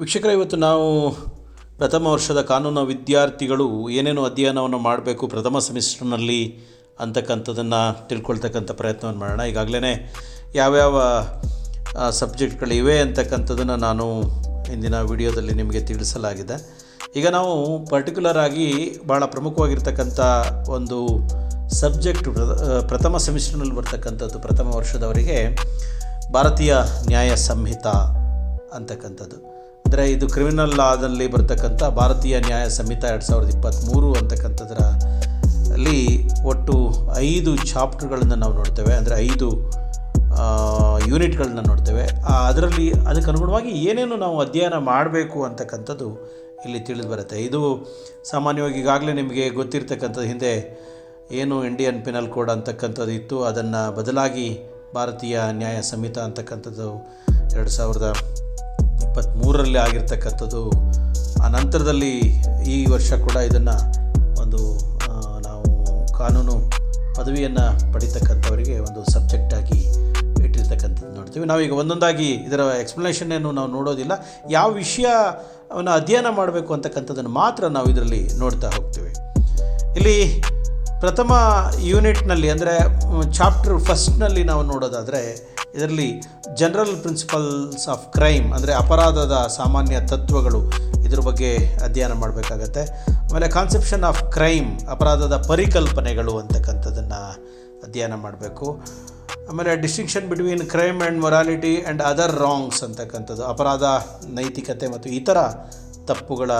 ವೀಕ್ಷಕರೇ, ಇವತ್ತು ನಾವು ಪ್ರಥಮ ವರ್ಷದ ಕಾನೂನು ವಿದ್ಯಾರ್ಥಿಗಳು ಏನೇನು ಅಧ್ಯಯನವನ್ನು ಮಾಡಬೇಕು, ಪ್ರಥಮ ಸೆಮಿಸ್ಟರ್ನಲ್ಲಿ ಅಂತಕ್ಕಂಥದ್ದನ್ನು ತಿಳ್ಕೊಳ್ತಕ್ಕಂಥ ಪ್ರಯತ್ನವನ್ನು ಮಾಡೋಣ. ಈಗಾಗಲೇ ಯಾವ್ಯಾವ ಸಬ್ಜೆಕ್ಟ್ಗಳಿವೆ ಅಂತಕ್ಕಂಥದ್ದನ್ನು ನಾನು ಇಂದಿನ ವಿಡಿಯೋದಲ್ಲಿ ನಿಮಗೆ ತಿಳಿಸಲಾಗಿದೆ. ಈಗ ನಾವು ಪರ್ಟಿಕ್ಯುಲರ್ ಆಗಿ ಭಾಳ ಪ್ರಮುಖವಾಗಿರ್ತಕ್ಕಂಥ ಒಂದು ಸಬ್ಜೆಕ್ಟ್ ಪ್ರಥಮ ಸೆಮಿಸ್ಟರ್ನಲ್ಲಿ ಬರ್ತಕ್ಕಂಥದ್ದು, ಪ್ರಥಮ ವರ್ಷದವರಿಗೆ ಭಾರತೀಯ ನ್ಯಾಯ ಸಂಹಿತ ಅಂತಕ್ಕಂಥದ್ದು. ಅಂದರೆ ಇದು ಕ್ರಿಮಿನಲ್ ಲಾದಲ್ಲಿ ಬರ್ತಕ್ಕಂಥ ಭಾರತೀಯ ನ್ಯಾಯ ಸಂಹಿತ ಎರಡು ಸಾವಿರದ ಇಪ್ಪತ್ತ್ಮೂರು ಅಂತಕ್ಕಂಥದ್ರ ಅಲ್ಲಿ ಒಟ್ಟು ಐದು ಚಾಪ್ಟರ್ಗಳನ್ನು ನಾವು ನೋಡ್ತೇವೆ. ಅಂದರೆ ಐದು ಯೂನಿಟ್ಗಳನ್ನ ನೋಡ್ತೇವೆ. ಅದರಲ್ಲಿ ಅದಕ್ಕೆ ಅನುಗುಣವಾಗಿ ಏನೇನು ನಾವು ಅಧ್ಯಯನ ಮಾಡಬೇಕು ಅಂತಕ್ಕಂಥದ್ದು ಇಲ್ಲಿ ತಿಳಿದು ಬರುತ್ತೆ ಇದು ಸಾಮಾನ್ಯವಾಗಿ ಈಗಾಗಲೇ ನಿಮಗೆ ಗೊತ್ತಿರ್ತಕ್ಕಂಥದ್ದು. ಹಿಂದೆ ಏನು ಇಂಡಿಯನ್ ಪಿನಲ್ ಕೋಡ್ ಅಂತಕ್ಕಂಥದ್ದು ಇತ್ತು. ಅದನ್ನು ಬದಲಾಗಿ ಭಾರತೀಯ ನ್ಯಾಯ ಸಂಹಿತ ಅಂತಕ್ಕಂಥದ್ದು ಎರಡು ಸಾವಿರದ ಇಪ್ಪತ್ತ್ಮೂರರಲ್ಲಿ ಆಗಿರ್ತಕ್ಕಂಥದ್ದು, ಆ ನಂತರದಲ್ಲಿ ಈ ವರ್ಷ ಕೂಡ ಇದನ್ನು ಒಂದು ನಾವು ಕಾನೂನು ಪದವಿಯನ್ನು ಪಡಿತಕ್ಕಂಥವರಿಗೆ ಒಂದು ಸಬ್ಜೆಕ್ಟಾಗಿ ಇಟ್ಟಿರ್ತಕ್ಕಂಥದ್ದು ನೋಡ್ತೀವಿ. ನಾವೀಗ ಒಂದೊಂದಾಗಿ ಇದರ ಎಕ್ಸ್ಪ್ಲನೇಷನ್ ಏನು ನಾವು ನೋಡೋದಿಲ್ಲ. ಯಾವ ವಿಷಯವನ್ನು ಅಧ್ಯಯನ ಮಾಡಬೇಕು ಅಂತಕ್ಕಂಥದ್ದನ್ನು ಮಾತ್ರ ನಾವು ಇದರಲ್ಲಿ ನೋಡ್ತಾ ಹೋಗ್ತೀವಿ. ಇಲ್ಲಿ ಪ್ರಥಮ ಯೂನಿಟ್ನಲ್ಲಿ ಅಂದರೆ ಚಾಪ್ಟರ್ ಫಸ್ಟ್ನಲ್ಲಿ ನಾವು ನೋಡೋದಾದರೆ, ಇದರಲ್ಲಿ ಜನರಲ್ ಪ್ರಿನ್ಸಿಪಲ್ಸ್ ಆಫ್ ಕ್ರೈಮ್ ಅಂದರೆ ಅಪರಾಧದ ಸಾಮಾನ್ಯ ತತ್ವಗಳು ಇದ್ರ ಬಗ್ಗೆ ಅಧ್ಯಯನ ಮಾಡಬೇಕಾಗತ್ತೆ. ಆಮೇಲೆ ಕಾನ್ಸೆಪ್ಷನ್ ಆಫ್ ಕ್ರೈಮ್, ಅಪರಾಧದ ಪರಿಕಲ್ಪನೆಗಳು ಅಂತಕ್ಕಂಥದ್ದನ್ನು ಅಧ್ಯಯನ ಮಾಡಬೇಕು. ಆಮೇಲೆ distinction between crime and morality and other wrongs ಅಂತಕ್ಕಂಥದ್ದು, ಅಪರಾಧ, ನೈತಿಕತೆ ಮತ್ತು ಇತರ ತಪ್ಪುಗಳ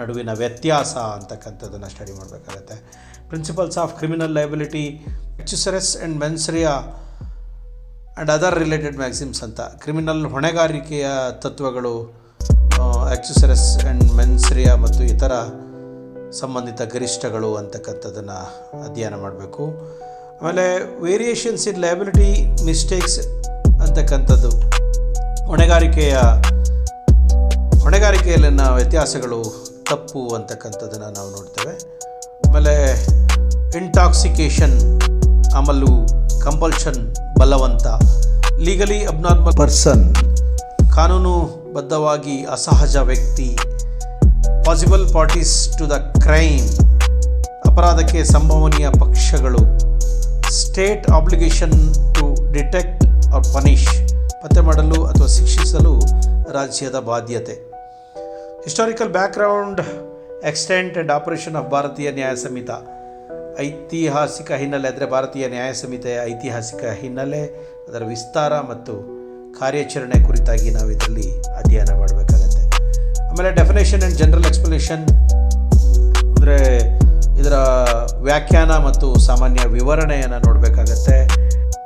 ನಡುವಿನ ವ್ಯತ್ಯಾಸ ಅಂತಕ್ಕಂಥದ್ದನ್ನು ಸ್ಟಡಿ ಮಾಡಬೇಕಾಗತ್ತೆ. Principles of criminal liability actus reus and mens rea and other related maxims ಅಂತ. ಕ್ರಿಮಿನಲ್ ಹೊಣೆಗಾರಿಕೆಯ ತತ್ವಗಳು ಎಕ್ಚುಸರಸ್ ಆ್ಯಂಡ್ ಮೆನ್ಸರಿಯಾ ಮತ್ತು ಇತರ ಸಂಬಂಧಿತ ಗರಿಷ್ಠಗಳು ಅಂತಕ್ಕಂಥದ್ದನ್ನು ಅಧ್ಯಯನ ಮಾಡಬೇಕು. ಆಮೇಲೆ ವೇರಿಯೇಷನ್ಸ್ ಇನ್ ಲೈಬಿಲಿಟಿ ಮಿಸ್ಟೇಕ್ಸ್ ಅಂತಕ್ಕಂಥದ್ದು. ಹೊಣೆಗಾರಿಕೆಯ ಹೊಣೆಗಾರಿಕೆಯಲ್ಲಿನ ವ್ಯತ್ಯಾಸಗಳು ತಪ್ಪು ಅಂತಕ್ಕಂಥದ್ದನ್ನು ನಾವು ನೋಡ್ತೇವೆ. ಆಮೇಲೆ ಇಂಟಾಕ್ಸಿಕೇಷನ್ ಅಮಲು ಕಂಪಲ್ಷನ್ ಬಲವಂತ ಲೀಗಲಿ ಅಬ್ನಾರ್ಮಲ್ ಪರ್ಸನ್ ಕಾನೂನುಬದ್ಧವಾಗಿ ಅಸಹಜ ವ್ಯಕ್ತಿ possible parties to the crime ಅಪರಾಧಕ್ಕೆ ಸಂಭವನೀಯ ಪಕ್ಷಗಳು state obligation to detect or punish ಪತ್ತೆ ಮಾಡಲು ಅಥವಾ ಶಿಕ್ಷಿಸಲು ರಾಜ್ಯದ ಬಾಧ್ಯತೆ. Historical background extent and operation of Bharatiya Nyaya Sanhita ಐತಿಹಾಸಿಕ ಹಿನ್ನೆಲೆ ಅಂದರೆ ಭಾರತೀಯ ನ್ಯಾಯ ಸಂಹಿತೆಯ ಐತಿಹಾಸಿಕ ಹಿನ್ನೆಲೆ, ಅದರ ವಿಸ್ತಾರ ಮತ್ತು ಕಾರ್ಯಾಚರಣೆ ಕುರಿತಾಗಿ ನಾವು ಇದರಲ್ಲಿ ಅಧ್ಯಯನ ಮಾಡಬೇಕಾಗತ್ತೆ. ಆಮೇಲೆ ಡೆಫಿನೇಷನ್ ಆ್ಯಂಡ್ ಜನರಲ್ ಎಕ್ಸ್ಪ್ಲನೇಷನ್ ಅಂದರೆ ಇದರ ವ್ಯಾಖ್ಯಾನ ಮತ್ತು ಸಾಮಾನ್ಯ ವಿವರಣೆಯನ್ನು ನೋಡಬೇಕಾಗತ್ತೆ.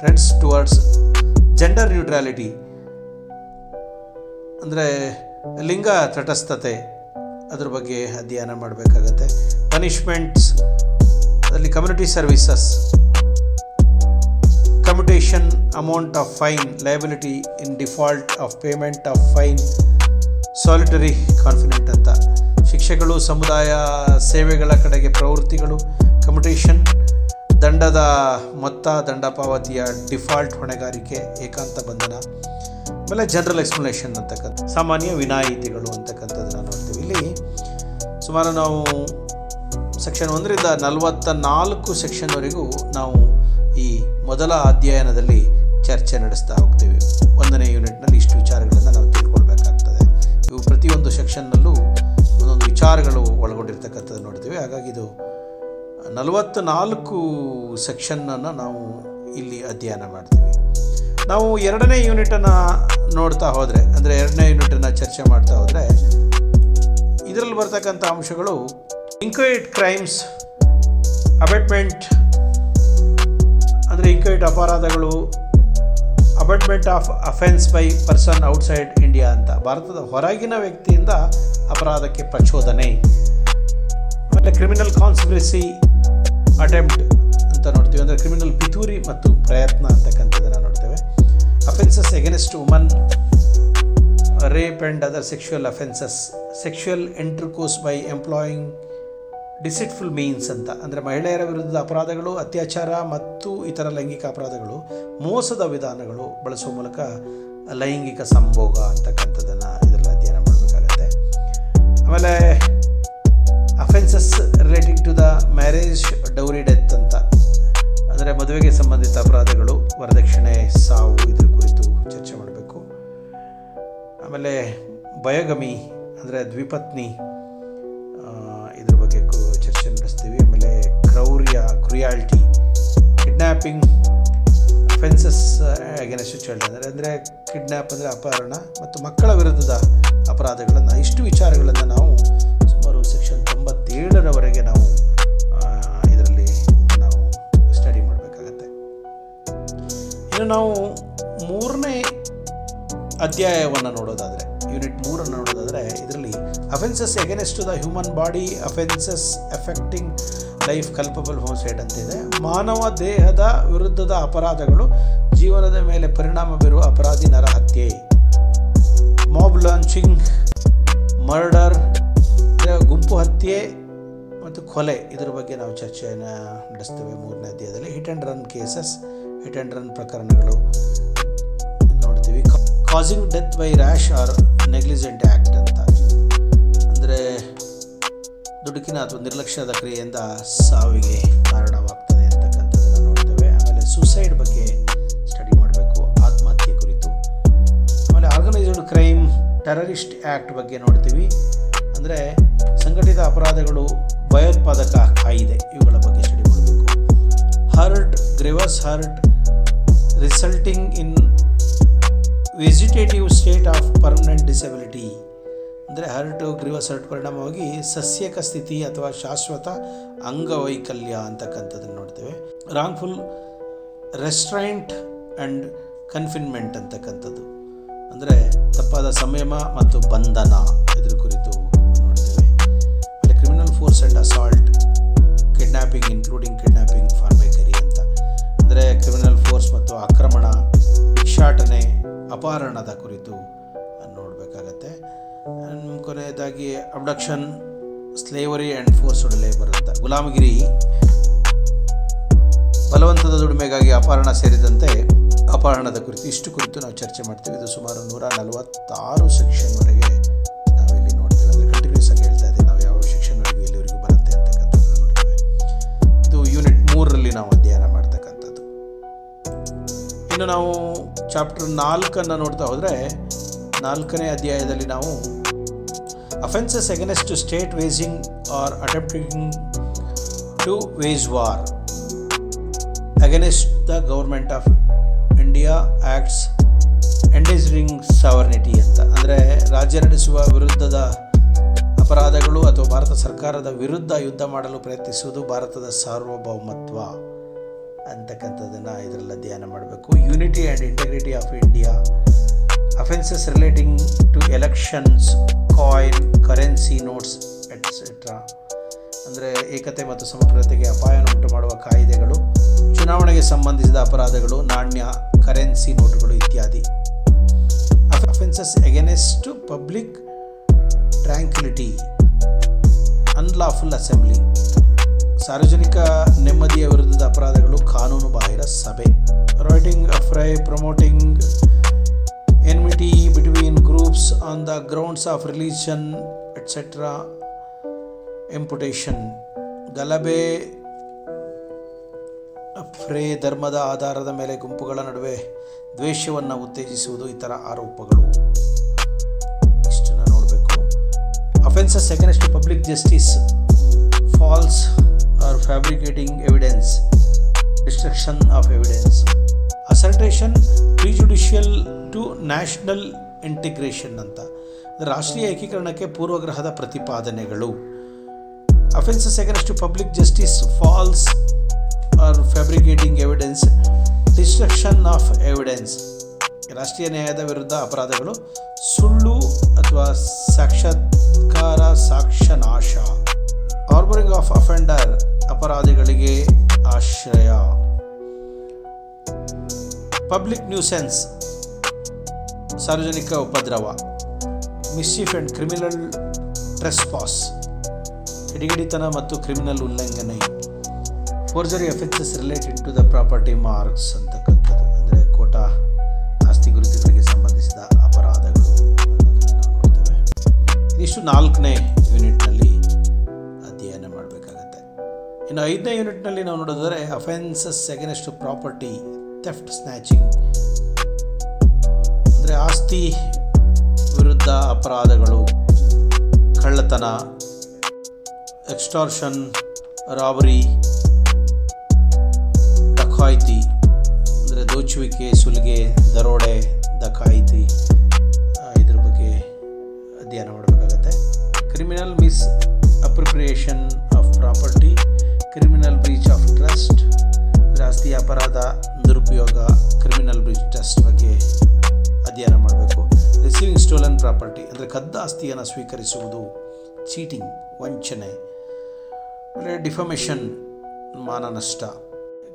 ಟ್ರೆಂಡ್ಸ್ ಟುವರ್ಡ್ಸ್ ಜೆಂಡರ್ ನ್ಯೂಟ್ರಾಲಿಟಿ ಅಂದರೆ ಲಿಂಗ ತಟಸ್ಥತೆ ಅದ್ರ ಬಗ್ಗೆ ಅಧ್ಯಯನ ಮಾಡಬೇಕಾಗತ್ತೆ. ಪನಿಷ್ಮೆಂಟ್ಸ್ ಅಲ್ಲಿ community services commutation amount of fine liability in default of payment of fine solitary confident ಅಂತ. ಶಿಕ್ಷೆಗಳು, ಸಮುದಾಯ ಸೇವೆಗಳ ಕಡೆಗೆ ಪ್ರವೃತ್ತಿಗಳು ಕಮ್ಯುಟೇಷನ್ ದಂಡದ ಮೊತ್ತ ದಂಡ ಪಾವತಿಯ ಡಿಫಾಲ್ಟ್ ಹೊಣೆಗಾರಿಕೆ, ಏಕಾಂತ ಬಂಧನ. ಆಮೇಲೆ ಜನರಲ್ ಎಕ್ಸ್ಪ್ಲನೇಷನ್ ಅಂತಕ್ಕಂಥ, ಸಾಮಾನ್ಯ ವಿನಾಯಿತಿಗಳು ಅಂತಕ್ಕಂಥದ್ದನ್ನು ನೋಡ್ತೀವಿ. ಇಲ್ಲಿ ಸುಮಾರು ನಾವು ಸೆಕ್ಷನ್ ಒಂದರಿಂದ ನಲವತ್ತ ನಾಲ್ಕು ಸೆಕ್ಷನ್ವರೆಗೂ ನಾವು ಈ ಮೊದಲ ಅಧ್ಯಯನದಲ್ಲಿ ಚರ್ಚೆ ನಡೆಸ್ತಾ ಹೋಗ್ತೀವಿ. ಒಂದನೇ ಯೂನಿಟ್ನಲ್ಲಿ ಇಷ್ಟು ವಿಚಾರಗಳನ್ನು ನಾವು ತಿಳ್ಕೊಳ್ಬೇಕಾಗ್ತದೆ. ಇವು ಪ್ರತಿಯೊಂದು ಸೆಕ್ಷನ್ನಲ್ಲೂ ಒಂದೊಂದು ವಿಚಾರಗಳು ಒಳಗೊಂಡಿರ್ತಕ್ಕಂಥದ್ದು ನೋಡ್ತೀವಿ. ಹಾಗಾಗಿ ಇದು ನಲವತ್ತ ನಾಲ್ಕು ಸೆಕ್ಷನ್ನನ್ನು ನಾವು ಇಲ್ಲಿ ಅಧ್ಯಯನ ಮಾಡ್ತೀವಿ. ನಾವು ಎರಡನೇ ಯೂನಿಟನ್ನು ನೋಡ್ತಾ ಹೋದರೆ, ಅಂದರೆ ಎರಡನೇ ಯೂನಿಟನ್ನು ಚರ್ಚೆ ಮಾಡ್ತಾ ಹೋದರೆ, ಇದರಲ್ಲಿ ಬರ್ತಕ್ಕಂಥ ಅಂಶಗಳು ಇಂಕ್ವೈಟ್ ಕ್ರೈಮ್ಸ್ ಅಬೆಟ್ಮೆಂಟ್ ಅಂದರೆ ಇಂಕ್ವೈಟ್ ಅಪರಾಧಗಳು abetment of offence by person outside India ಅಂತ. ಭಾರತದ ಹೊರಗಿನ ವ್ಯಕ್ತಿಯಿಂದ ಅಪರಾಧಕ್ಕೆ ಪ್ರಚೋದನೆ. ಆಮೇಲೆ ಕ್ರಿಮಿನಲ್ ಕಾನ್ಸ್ಪಿರಸಿ ಅಟೆಂಪ್ಟ್ ಅಂತ ನೋಡ್ತೀವಿ. ಅಂದರೆ ಕ್ರಿಮಿನಲ್ ಪಿತೂರಿ ಮತ್ತು ಪ್ರಯತ್ನ ನೋಡ್ತೇವೆ offenses against women, rape and other sexual offences sexual intercourse by employing deceitful means ಅಂತ. ಅಂದರೆ ಮಹಿಳೆಯರ ವಿರುದ್ಧದ ಅಪರಾಧಗಳು ಅತ್ಯಾಚಾರ ಮತ್ತು ಇತರ ಲೈಂಗಿಕ ಅಪರಾಧಗಳು ಮೋಸದ ವಿಧಾನಗಳು ಬಳಸುವ ಮೂಲಕ ಲೈಂಗಿಕ ಸಂಭೋಗ ಅಂತಕ್ಕಂಥದ್ದನ್ನು ಇದರಲ್ಲಿ ಅಧ್ಯಯನ ಮಾಡಬೇಕಾಗತ್ತೆ. ಆಮೇಲೆ offences relating to the marriage dowry death ಅಂತ. ಅಂದರೆ ಮದುವೆಗೆ ಸಂಬಂಧಿತ ಅಪರಾಧಗಳು, ವರದಕ್ಷಿಣೆ, ಸಾವು, ಇದ್ರ ಕುರಿತು ಚರ್ಚೆ ಮಾಡಬೇಕು. ಆಮೇಲೆ ಬಯಗಮಿ ಅಂದರೆ ದ್ವಿಪತ್ನಿ ಇದ್ರ ಬಗ್ಗೆ ಚರ್ಚೆ ನಡೆಸ್ತೀವಿ. ಆಮೇಲೆ ಕ್ರೌರ್ಯ, cruelty kidnapping offences against child ಅಂದರೆ ಅಂದರೆ ಕಿಡ್ನ್ಯಾಪ್ ಅಂದರೆ ಅಪಹರಣ ಮತ್ತು ಮಕ್ಕಳ ವಿರುದ್ಧದ ಅಪರಾಧಗಳನ್ನು. ಇಷ್ಟು ವಿಚಾರಗಳನ್ನು ನಾವು ಸುಮಾರು ಸೆಕ್ಷನ್ ತೊಂಬತ್ತೇಳರವರೆಗೆ ನಾವು ಇನ್ನು ನಾವು ಮೂರನೇ ಅಧ್ಯಾಯವನ್ನು ನೋಡೋದಾದರೆ ಯೂನಿಟ್ ಮೂರನ್ನು ನೋಡೋದಾದರೆ, ಇದರಲ್ಲಿ offences against the human body offences affecting life culpable homicide ಅಂತ ಇದೆ. ಮಾನವ ದೇಹದ ವಿರುದ್ಧದ ಅಪರಾಧಗಳು ಜೀವನದ ಮೇಲೆ ಪರಿಣಾಮ ಬೀರುವ ಅಪರಾಧಿ ನರಹತ್ಯೆ ಮಾಬ್ ಲಾಂಚಿಂಗ್ ಮರ್ಡರ್ ಗುಂಪು ಹತ್ಯೆ ಮತ್ತು ಕೊಲೆ, ಇದರ ಬಗ್ಗೆ ನಾವು ಚರ್ಚೆಯನ್ನು ನಡೆಸ್ತೇವೆ ಮೂರನೇ ಅಧ್ಯಾಯದಲ್ಲಿ. Hit and run cases hit and run ಪ್ರಕರಣಗಳು ನೋಡ್ತೀವಿ. Causing death by rash or negligent act ಅಂತ. ಅಂದರೆ ದುಡುಕಿನ ಅಥವಾ ನಿರ್ಲಕ್ಷ್ಯದ ಕ್ರಿಯೆಯಿಂದ ಸಾವಿಗೆ ಕಾರಣವಾಗ್ತದೆ ಅಂತಕ್ಕಂಥದ್ದನ್ನು ನೋಡ್ತೇವೆ. ಆಮೇಲೆ ಸೂಸೈಡ್ ಬಗ್ಗೆ ಸ್ಟಡಿ ಮಾಡಬೇಕು, ಆತ್ಮಹತ್ಯೆ ಕುರಿತು. ಆಮೇಲೆ ಆರ್ಗನೈಸ್ಡ್ ಕ್ರೈಮ್ ಟೆರರಿಸ್ಟ್ ಆ್ಯಕ್ಟ್ ಬಗ್ಗೆ ನೋಡ್ತೀವಿ. ಅಂದರೆ ಸಂಘಟಿತ ಅಪರಾಧಗಳು ಭಯೋತ್ಪಾದಕ ಕಾಯಿದೆ ಇವುಗಳ ಬಗ್ಗೆ ಸ್ಟಡಿ ಮಾಡಬೇಕು. Hurt grievous hurt resulting in vegetative state of permanent disability ಅಂದರೆ ಹರ್ಟು ಗ್ರೀವಸ್ ಹರ್ಟ್ ಪರಿಣಾಮವಾಗಿ ಸಸ್ಯಕ ಸ್ಥಿತಿ ಅಥವಾ ಶಾಶ್ವತ ಅಂಗವೈಕಲ್ಯ ಅಂತಕ್ಕಂಥದ್ದನ್ನು ನೋಡ್ತೇವೆ. ರಾಂಗ್ಫುಲ್ ರೆಸ್ಟ್ರೈಂಟ್ ಆ್ಯಂಡ್ ಕನ್ಫಿನ್ಮೆಂಟ್ ಅಂತಕ್ಕಂಥದ್ದು. ಅಂದರೆ ತಪ್ಪಾದ ಸಂಯಮ ಮತ್ತು ಬಂಧನ ಇದ್ರ ಕುರಿತು ನೋಡ್ತೇವೆ. ಆಮೇಲೆ criminal force and assault kidnapping including kidnapping for beggary ಅಂತ. ಅಂದರೆ ಕ್ರಿಮಿನಲ್ ಫೋರ್ಸ್ ಮತ್ತು ಆಕ್ರಮಣ ಭಿಕ್ಷಾಟನೆ ಅಪಹರಣದ ಕುರಿತು ನೋಡಬೇಕಾಗತ್ತೆ. ಕೊನೆಯದಾಗಿ abduction slavery and forced labour ಅಂತ ಗುಲಾಮಗಿರಿ, ಬಲವಂತದ ದುಡಿಮೆಗಾಗಿ ಅಪಹರಣ ಸೇರಿದಂತೆ ಅಪಹರಣದ ಕುರಿತು ಇಷ್ಟು ಕುರಿತು ನಾವು ಚರ್ಚೆ ಮಾಡ್ತೀವಿ. ಇದು ಸುಮಾರು ನೂರ ನಲವತ್ತಾರು ಸೆಕ್ಷನ್ವರೆಗೆ ಇನ್ನು ನಾವು ಚಾಪ್ಟರ್ ನಾಲ್ಕನ್ನು ನೋಡ್ತಾ ಹೋದರೆ ನಾಲ್ಕನೇ ಅಧ್ಯಾಯದಲ್ಲಿ ನಾವು offences against state waging or attempting to wage war against the government of India acts endangering sovereignty ಅಂತ. ಅಂದರೆ ರಾಜ್ಯ ನಡೆಸುವ ವಿರುದ್ಧದ ಅಪರಾಧಗಳು ಅಥವಾ ಭಾರತ ಸರ್ಕಾರದ ವಿರುದ್ಧ ಯುದ್ಧ ಮಾಡಲು ಪ್ರಯತ್ನಿಸುವುದು ಭಾರತದ ಸಾರ್ವಭೌಮತ್ವ. ಅಂತಕ್ಕಂಥದ್ದನ್ನು ಇದರಲ್ಲಿ ಅಧ್ಯಯನ ಮಾಡಬೇಕು. Unity and integrity of India offences relating to elections coin currency notes etcetera ಅಂದರೆ ಏಕತೆ ಮತ್ತು ಸಮಗ್ರತೆಗೆ ಅಪಾಯವನ್ನು ಮಾಡುವ ಕಾಯಿದೆಗಳು, ಚುನಾವಣೆಗೆ ಸಂಬಂಧಿಸಿದ ಅಪರಾಧಗಳು, ನಾಣ್ಯ ಕರೆನ್ಸಿ ನೋಟುಗಳು ಇತ್ಯಾದಿ. Offences against public tranquillity unlawful assembly ಸಾರ್ವಜನಿಕ ನೆಮ್ಮದಿಯ ವಿರುದ್ಧದ ಅಪರಾಧಗಳು ಕಾನೂನು ಬಾಹಿರ ಸಭೆ. Rioting affray promoting enmity between groups on the grounds of religion etcetera imputation ಗಲಭೆ ಫ್ರೇ ಧರ್ಮದ ಆಧಾರದ ಮೇಲೆ ಗುಂಪುಗಳ ನಡುವೆ ದ್ವೇಷವನ್ನು ಉತ್ತೇಜಿಸುವುದು ಇತರ ಆರೋಪಗಳು. ಇಷ್ಟನ್ನು ನೋಡಬೇಕು. Offences against public justice false fabricating evidence destruction of evidence assertion prejudicial to national integration ಅಂತ. ರಾಷ್ಟ್ರೀಯ ಏಕೀಕರಣಕ್ಕೆ ಪೂರ್ವಗ್ರಹದ ಪ್ರತಿಪಾದನೆಗಳು. Offences against public justice false or fabricating evidence destruction of evidence ರಾಷ್ಟ್ರೀಯ ನ್ಯಾಯದ ವಿರುದ್ಧ ಅಪರಾಧಗಳು, ಸುಳ್ಳು ಅಥವಾ ಸಾಕ್ಷಾತ್ಕಾರ, ಸಾಕ್ಷ್ಯನಾಶ. ಆರ್ಬರಿಂಗ್ ಆಫ್ ಅಫೆಂಡರ್ ಅಪರಾಧಿಗಳಿಗೆ ಆಶ್ರಯ. ಪಬ್ಲಿಕ್ ನ್ಯೂಸೆನ್ಸ್ ಸಾರ್ವಜನಿಕ ಉಪದ್ರವ ಮಿಸ್ಚೀಫ್ ಆ್ಯಂಡ್ ಕ್ರಿಮಿನಲ್ ಟ್ರೆಸ್ಪಾಸ್ ಹಿಡಿಗಡಿತನ ಮತ್ತು ಕ್ರಿಮಿನಲ್ ಉಲ್ಲಂಘನೆ forgery offences related to the property marks ಅಂತಕ್ಕಂಥದ್ದು ಅಂದರೆ ಕೋಟಾ ಆಸ್ತಿ ಗುರುತುಗಳಿಗೆ ಸಂಬಂಧಿಸಿದ ಅಪರಾಧಗಳು ಇದಿಷ್ಟು ನಾಲ್ಕನೇ ಇನ್ನು ಐದನೇ ಯೂನಿಟ್ನಲ್ಲಿ ನಾವು ನೋಡೋದಾದರೆ offences against property theft snatching ಅಂದರೆ ಆಸ್ತಿ ವಿರುದ್ಧ ಅಪರಾಧಗಳು, ಕಳ್ಳತನ ಎಕ್ಸ್ಟಾರ್ಷನ್ ರಾಬರಿ ದಖಾಯಿತಿ ಅಂದರೆ ದೋಚುವಿಕೆ, ಸುಲಿಗೆ, ದರೋಡೆ ದಖಾಯಿತಿ ಇದ್ರ ಬಗ್ಗೆ ಅಧ್ಯಯನ ಮಾಡಬೇಕಾಗತ್ತೆ. Criminal misappropriation of property criminal breach of trust ಆಸ್ತಿ ಅಪರಾಧ, ದುರುಪಯೋಗ ಕ್ರಿಮಿನಲ್ ಬ್ರೀಚ್ ಟ್ರಸ್ಟ್ ಬಗ್ಗೆ ಅಧ್ಯಯನ ಮಾಡಬೇಕು. ರಿಸೀವಿಂಗ್ ಸ್ಟೋಲನ್ ಪ್ರಾಪರ್ಟಿ ಅಂದರೆ ಕದ್ದ ಆಸ್ತಿಯನ್ನು ಸ್ವೀಕರಿಸುವುದು ಚೀಟಿಂಗ್ ವಂಚನೆ, ಅಂದರೆ defamation ಮಾನನಷ್ಟ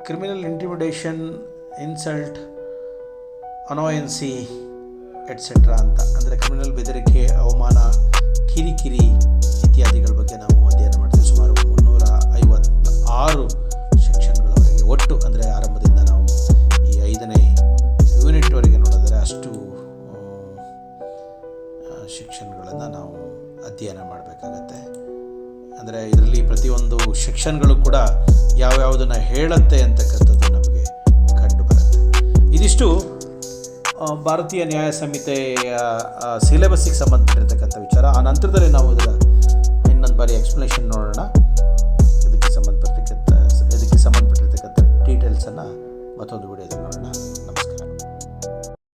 criminal intimidation insult annoyance etcetera ಅಂತ. ಅಂದರೆ ಕ್ರಿಮಿನಲ್ ಬೆದರಿಕೆ, ಅವಮಾನ, ಕಿರಿಕಿರಿ ಇತ್ಯಾದಿಗಳ ಬಗ್ಗೆ ನಾವು ಅಧ್ಯಯನ ಆರು ಸೆಕ್ಷನ್ಗಳವರೆಗೆ ಒಟ್ಟು ಅಂದರೆ ಆರಂಭದಿಂದ ನಾವು ಈ ಐದನೇ ಯೂನಿಟ್ವರೆಗೆ ನೋಡಿದರೆ ಅಷ್ಟು ಶಿಕ್ಷಣಗಳನ್ನು ನಾವು ಅಧ್ಯಯನ ಮಾಡಬೇಕಾಗತ್ತೆ. ಅಂದರೆ ಇದರಲ್ಲಿ ಪ್ರತಿಯೊಂದು ಶಿಕ್ಷಣಗಳು ಕೂಡ ಯಾವ್ಯಾವುದನ್ನು ಹೇಳುತ್ತೆ ಅಂತಕ್ಕಂಥದ್ದು ನಮಗೆ ಕಂಡು ಬರುತ್ತೆ ಇದಿಷ್ಟು ಭಾರತೀಯ ನ್ಯಾಯ ಸಂಹಿತೆಯ ಸಿಲೆಬಸ್ಸಿಗೆ ಸಂಬಂಧಪಟ್ಟಿರ್ತಕ್ಕಂಥ ವಿಚಾರ. ಆ ನಂತರದಲ್ಲಿ ನಾವು ಇದರ ಇನ್ನೊಂದು ಬಾರಿ ಎಕ್ಸ್ಪ್ಲನೇಷನ್ ನೋಡೋಣ. ಡೀಟೇಲ್ಸನ್ನು ಮತ್ತೊಂದು ವಿಡಿಯೋದಲ್ಲಿ ನೋಡೋಣ.